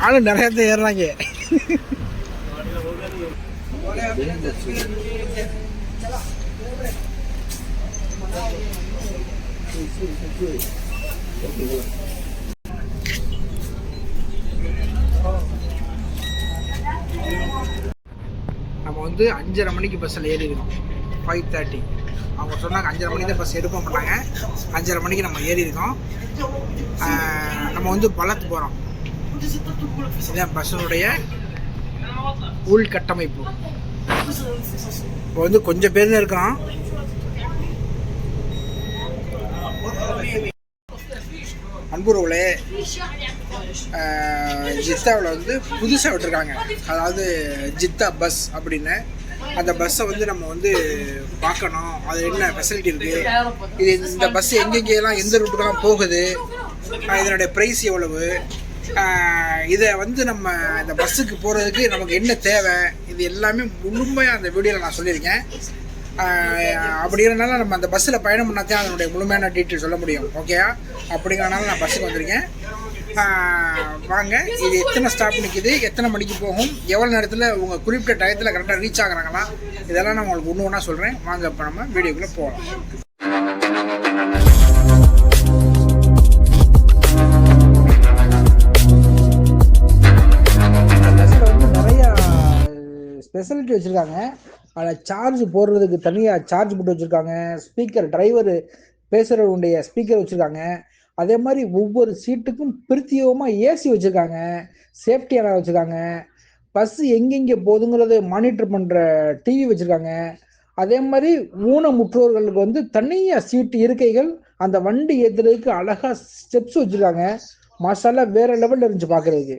ஆளும் நிறைய பேர் ஏறுறாங்க. நம்ம வந்து அஞ்சரை மணிக்கு பஸ்ஸில் ஏறிடுவோம் ஃபைவ் தேர்ட்டி அவங்க சொன்னாங்க அஞ்சரை மணிக்கு தான் பஸ் எடுப்போம் பண்ணாங்க அஞ்சரை மணிக்கு நம்ம ஏறி இருக்கோம் நம்ம வந்து பலத்து போகிறோம் இதான் பஸ்ஸினுடைய உள்கட்டமைப்பு. இப்போ வந்து கொஞ்சம் பேர் தான் இருக்கிறோம் அன்புறவுகளே ஜித்தாவில் வந்து புதுசாக விட்டுருக்காங்க. அதாவது ஜித்தா பஸ் அப்படின்னு. அந்த பஸ்ஸை வந்து நம்ம வந்து பார்க்கணும். அது என்ன ஃபெசிலிட்டி இருக்குது இது இந்த பஸ் எங்கெங்கெல்லாம் எந்த ரூட்டுக்கெல்லாம் போகுது? இதனுடைய ப்ரைஸ் எவ்வளவு? இதை வந்து நம்ம இந்த பஸ்ஸுக்கு போகிறதுக்கு நமக்கு என்ன தேவை? இது எல்லாமே முழுமையாக அந்த வீடியோவில் நான் சொல்லியிருக்கேன். அப்படி அப்படிங்கிறனால நம்ம அந்த பஸ்ஸில் பயணம் பண்ணாதான் அதனுடைய முழுமையான டீட்டெயில் சொல்ல முடியும். ஓகேயா அப்படிங்கிறனால நான் பஸ்ஸுக்கு வந்திருக்கேன். வாங்க. இது எத்தனை ஸ்டாப் நிற்கிது எத்தனை மணிக்கு போகும்? எவ்வளோ நேரத்தில் உங்கள் குறிப்பிட்ட டயத்தில் கரெக்டாக ரீச் ஆகுறாங்களா? இதெல்லாம் நான் உங்களுக்கு ஒன்று ஒன்றா சொல்கிறேன் வாங்க இப்போ நம்ம வீடியோக்குள்ளே போகலாம். ஸ்பெஷாலிட்டி வச்சுருக்காங்க. அதில் சார்ஜ் போடுறதுக்கு தனியாக சார்ஜ் போட்டு வச்சுருக்காங்க. ஸ்பீக்கர் டிரைவர் பேசுகிறவனுடைய ஸ்பீக்கர் வச்சுருக்காங்க. அதே மாதிரி ஒவ்வொரு சீட்டுக்கும் பிரத்யேகமாக ஏசி வச்சுருக்காங்க. சேஃப்டி அலா வச்சுருக்காங்க. பஸ்ஸு எங்கெங்கே போகுதுங்கிறத மானிட்டர் பண்ணுற டிவி வச்சுருக்காங்க. அதே மாதிரி ஊனமுற்றோர்களுக்கு வந்து தனியாக சீட்டு இருக்கைகள் அந்த வண்டி ஏற்றுறதுக்கு அழகாக ஸ்டெப்ஸ் வச்சுருக்காங்க. மாஷால்லா வேற லெவலில் இருந்துச்சு பார்க்குறதுக்கு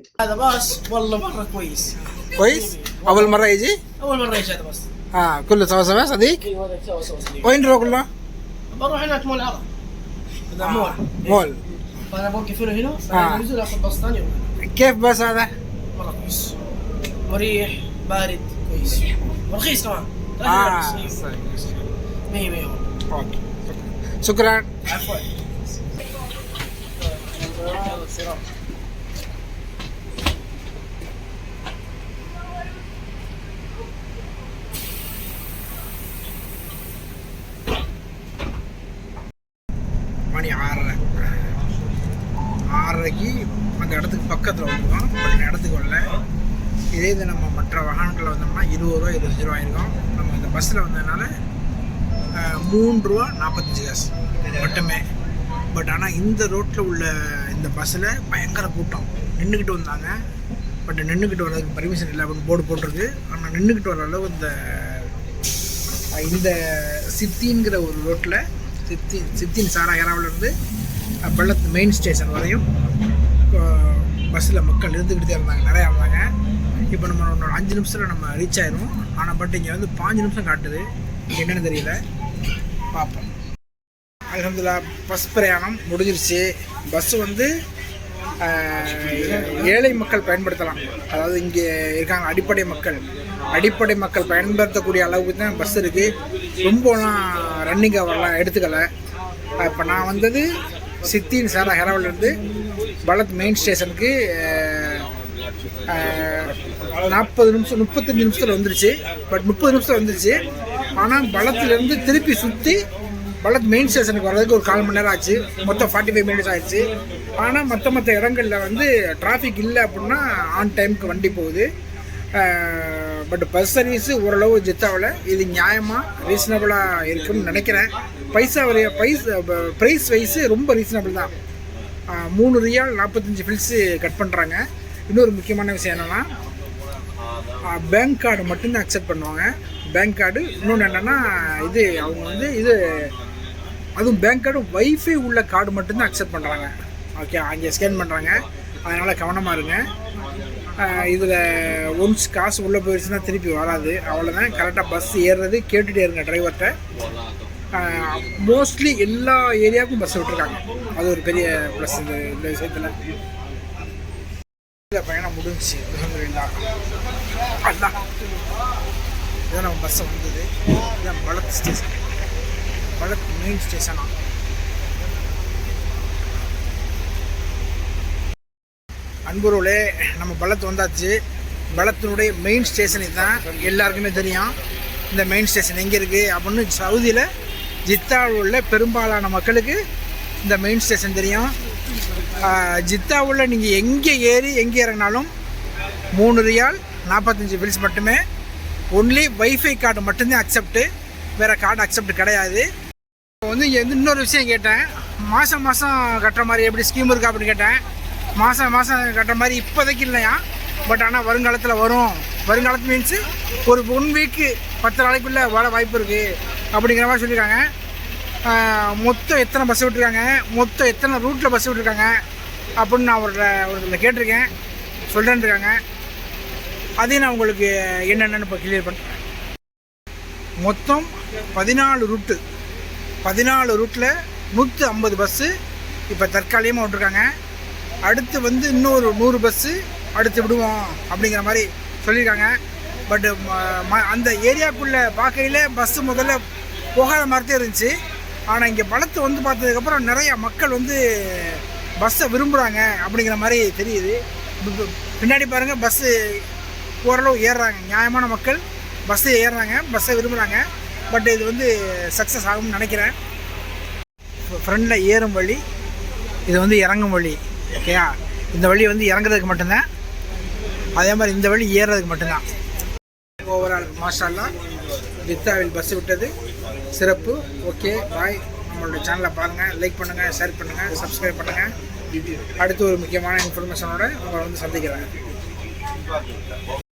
والله أول مرة يجي؟ أول مرة يجي هذا باص آه كله سوا سوا صديق؟ أيوه هذا سوا وين نروح كله بروح هناك مول العرب هذا مول. مول. فانا بوقف له هنا؟ آه. انزل اخذ باص ثاني. كيف بس هذا؟ مره كويس. مريح بارد كويس. ورخيص كمان. آه 100 100 أوكي شكرا. عفوا. ஆறரைக்கு அந்த இடத்துக்கு பக்கத்தில் வந்துருக்கோம். பட் இடத்துக்கு வரல. இதே இது நம்ம மற்ற வாகனங்களில் வந்தோம்னா இருபது ரூபா இருபத்தஞ்சு ரூபா ஆயிருக்கும். நம்ம இந்த பஸ்ஸில் வந்ததுனால மூன்று ரூபா நாற்பத்தஞ்சு காசு மட்டுமே. பட் ஆனால் இந்த ரோட்டில் உள்ள இந்த பஸ்ஸில் பயங்கர கூட்டம். நின்றுக்கிட்டு வந்தாங்க. பட் நின்றுக்கிட்டு வர்றதுக்கு பர்மிஷன் இல்லை அப்படின்னு போர்டு போட்டிருக்கு. ஆனால் நின்றுக்கிட்டு வர அளவு இந்த இந்த சித்திங்கிற ஒரு ரோட்டில் சித்தி சித்தின் சாராயராவிலேருந்து பள்ளத்து மெயின் ஸ்டேஷன் வரையும் பஸ்ஸில் மக்கள் இருந்துக்கிட்டு இருந்தாங்க. நிறையா இருந்தாங்க இப்போ நம்ம இன்னொரு அஞ்சு நிமிஷத்தில் நம்ம ரீச் ஆயிரும். ஆனால் பட் இங்கே வந்து பாஞ்சு நிமிஷம் காட்டுது. என்னென்னு தெரியல. பார்ப்போம். அலமதுல்லா பஸ் பிரயாணம் முடிஞ்சிருச்சு. பஸ் வந்து ஏழை மக்கள் பயன்படுத்தலாம். அதாவது இங்கே இருக்காங்க அடிப்படை மக்கள். அடிப்படை மக்கள் பயன்படுத்தக்கூடிய அளவுக்கு தான் பஸ் இருக்குது ரொம்பலாம் ரன்னிங் வரலாம் எடுத்துக்கலை. இப்போ நான் வந்தது சித்தின் சாரா ஹெராவிலேருந்து பலத் மெயின் ஸ்டேஷனுக்கு நாற்பது நிமிஷம் முப்பத்தஞ்சு நிமிஷத்தில் வந்துருச்சு. பட் முப்பது நிமிஷத்தில் வந்துருச்சு. ஆனால் பலத்துலேருந்து திருப்பி சுற்றி பலத் மெயின் ஸ்டேஷனுக்கு வர்றதுக்கு ஒரு கால் மணி நேரம் ஆச்சு. மொத்தம் ஃபார்ட்டி ஃபைவ் மினிட்ஸ் ஆயிடுச்சு. ஆனால் மற்ற மற்ற இடங்களில் வந்து டிராஃபிக் இல்லை அப்படின்னா ஆன் டைமுக்கு வண்டி போகுது. பட் பஸ் சர்வீஸு ஓரளவு ஜித்தாவில் இது நியாயமாக ரீசனபிளாக இருக்குன்னு நினைக்கிறேன். பைசா வரைய பைஸ் ப்ரைஸ் வைஸு ரொம்ப ரீசனபிள் தான். மூணு ரியால் நாற்பத்தஞ்சு ஃபில்ஸு கட் பண்ணுறாங்க இன்னொரு முக்கியமான விஷயம் என்னென்னா பேங்க் கார்டு மட்டும்தான் அக்செப்ட் பண்ணுவாங்க. பேங்க் கார்டு இன்னொன்று என்னென்னா இது அவங்க வந்து இது அதுவும் பேங்க் கார்டு வைஃபை உள்ள கார்டு மட்டும்தான் அக்செப்ட் பண்ணுறாங்க ஓகே அங்கே ஸ்கேன் பண்ணுறாங்க அதனால் கவனமாக இருங்க. இதில் ஒன்ஸ் காசு உள்ளே போயிடுச்சுன்னா திருப்பி வராது. அவ்வளோதான் கரெக்டாக பஸ் ஏறுறது கேட்டுகிட்டே இருங்க டிரைவர்கிட்ட மோஸ்ட்லி எல்லா ஏரியாவுக்கும் பஸ் விட்டுருக்காங்க. அது ஒரு பெரிய ப்ளஸ் இந்த இந்த விஷயத்தில். பயணம் முடிஞ்சுச்சு. அல்ஹம்துலில்லாஹ் இதான் நம்ம பஸ்ஸை வந்தது. இதான் பலத் ஸ்டேஷன் பலத் மெயின் ஸ்டேஷனா அன்புருளே நம்ம பலத்து வந்தாச்சு. பலத்தினுடைய மெயின் ஸ்டேஷன் இதுதான். எல்லாருக்குமே தெரியும். இந்த மெயின் ஸ்டேஷன் எங்கே இருக்குது அப்படின்னு சவுதியில் ஜித்தாவில் உள்ள பெரும்பாலான மக்களுக்கு இந்த மெயின் ஸ்டேஷன் தெரியும். ஜித்தாவில் ஜித்தாவுள்ள நீங்கள் எங்கே ஏறி எங்கே இறங்கினாலும் மூணு ரியால் நாற்பத்தஞ்சு பில்ஸ் மட்டுமே. ஒன்லி வைஃபை கார்டு மட்டும்தான் அக்செப்ட்டு வேறு கார்டு அக்செப்ட் கிடையாது. இப்போ வந்து இங்கே வந்து இன்னொரு விஷயம் கேட்டேன். மாதம் மாதம் கட்டுற மாதிரி எப்படி ஸ்கீம் இருக்கா அப்படின்னு கேட்டேன். மாதம் மாதம் கட்டுற மாதிரி இப்போதைக்கு இல்லையா? பட் ஆனால் வருங்காலத்தில் வரும். வருங்காலத்து மீன்ஸு ஒரு ஒன் வீக்கு பத்து நாளைக்குள்ளே வர வாய்ப்பு இருக்குது அப்படிங்கிற மாதிரி சொல்லியிருக்காங்க. மொத்தம் எத்தனை பஸ் விட்டுருக்காங்க? மொத்தம் எத்தனை ரூட்டில் பஸ் விட்டுருக்காங்க? அப்படின்னு நான் அவர்கிட்ட ஒருத்தர் கேட்டிருக்கேன். சொல்கிறேன்ருக்காங்க அதையும் நான் உங்களுக்கு என்னென்னு இப்போ கிளியர் பண்ணுறேன் மொத்தம் பதினாலு ரூட்டு பதினாலு ரூட்டில் நூற்றி ஐம்பது பஸ்ஸு இப்போ தற்காலிகமாக விட்டுருக்காங்க. அடுத்து வந்து இன்னொரு நூறு பஸ்ஸு அடுத்து விடுவோம் அப்படிங்கிற மாதிரி சொல்லியிருக்காங்க. பட்டு அந்த ஏரியாக்குள்ளே பார்க்கையில் பஸ்ஸு முதல்ல போகாத மாதிரி இருந்துச்சு. ஆனால் இங்கே பலத்து வந்து பார்த்ததுக்கப்புறம் நிறைய மக்கள் வந்து பஸ்ஸை விரும்புகிறாங்க அப்படிங்கிற மாதிரி தெரியுது. பின்னாடி பாருங்கள் பஸ்ஸு ஓரளவு ஏறுறாங்க. நியாயமான மக்கள் பஸ்ஸு ஏறுறாங்க பஸ்ஸை விரும்புகிறாங்க பட் இது வந்து சக்ஸஸ் ஆகும்னு நினைக்கிறேன். ஃப்ரெண்டில் ஏறும் வழி இது வந்து இறங்கும் வழி. ஓகேயா இந்த வழி வந்து இறங்குறதுக்கு மட்டும்தான். அதே மாதிரி இந்த வழி ஏறுறதுக்கு மட்டும்தான். ஓவரால் மாஷால்லாம் வித்தாவில் பஸ் விட்டது. சிறப்பு. ஓகே பாய் நம்மளோட சேனலை பாருங்கள் லைக் பண்ணுங்கள் ஷேர் பண்ணுங்கள் சப்ஸ்கிரைப் பண்ணுங்கள் அடுத்து ஒரு முக்கியமான இன்ஃபர்மேஷனோட உங்களை வந்து சந்திக்கிறேன்.